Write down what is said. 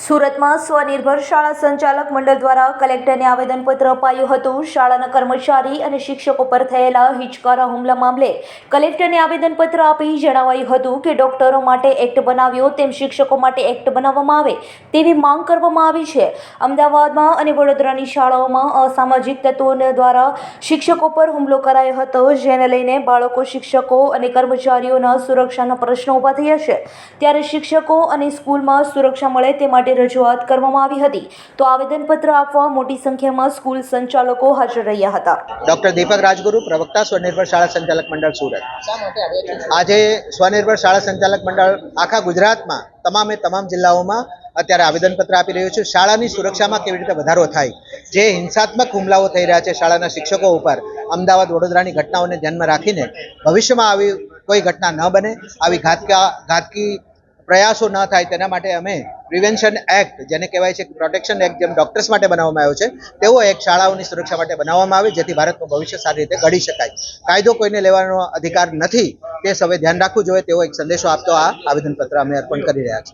સુરતમાં સ્વનિર્ભર શાળા સંચાલક મંડળ દ્વારા કલેક્ટરને આવેદનપત્ર અપાયું હતું. શાળાના કર્મચારી અને શિક્ષકો પર થયેલા હિચકારા હુમલા મામલે કલેક્ટરને આવેદનપત્ર આપી જણાવાયું હતું કે ડોક્ટરો માટે એક્ટ બનાવ્યો, તેમ શિક્ષકો માટે એક્ટ બનાવવામાં આવે તેવી માંગ કરવામાં આવી છે. અમદાવાદમાં અને વડોદરાની શાળાઓમાં અસામાજિક તત્વો દ્વારા શિક્ષકો પર હુમલો કરાયો હતો, જેને લઈને બાળકો, શિક્ષકો અને કર્મચારીઓના સુરક્ષાના પ્રશ્નો ઊભા થયા છે. ત્યારે શિક્ષકો અને સ્કૂલમાં સુરક્ષા મળે તે માટે રજૂઆત કરવામાં આવી હતી. તો આવેદનપત્ર આપવા મોટી સંખ્યામાં સ્કૂલ સંચાલકો હાજર રહ્યા હતા. ડૉક્ટર દીપક રાજગુરુ, પ્રવક્તા સ્વનિર્ભર શાળા સંચાલક મંડળ સુરત. આજે સ્વનિર્ભર શાળા સંચાલક મંડળ આખા ગુજરાતમાં તમામે તમામ જિલ્લાઓમાં અત્યારે આવેદનપત્ર આપી રહ્યું છે. શાળાની સુરક્ષામાં કેવી રીતે વધારો થાય? જે હિંસાત્મક હુમલાઓ થઈ રહ્યા છે શાળાના શિક્ષકો ઉપર, અમદાવાદ વડોદરાની ઘટનાઓને ધ્યાનમાં રાખીને ભવિષ્યમાં આવી કોઈ ઘટના ન બને, આવી ઘાતકા ઘાતકી પ્રયાસો ન થાય તેના માટે અમે પ્રિવેન્શન એક્ટ, જેને કહેવાય છે પ્રોટેક્શન એક્ટ, જેમ ડોક્ટર્સ માટે બનાવવામાં આવ્યો છે તેવો એક શાળાઓની સુરક્ષા માટે બનાવવામાં આવે, જેથી ભારતનું ભવિષ્ય સારી રીતે ઘડી શકાય. કાયદો કોઈને લેવાનો અધિકાર નથી, તે સૌએ ધ્યાન રાખવું જોઈએ તેવો એક સંદેશો આપતો આ આવેદનપત્ર અમે અર્પણ કરી રહ્યા છીએ.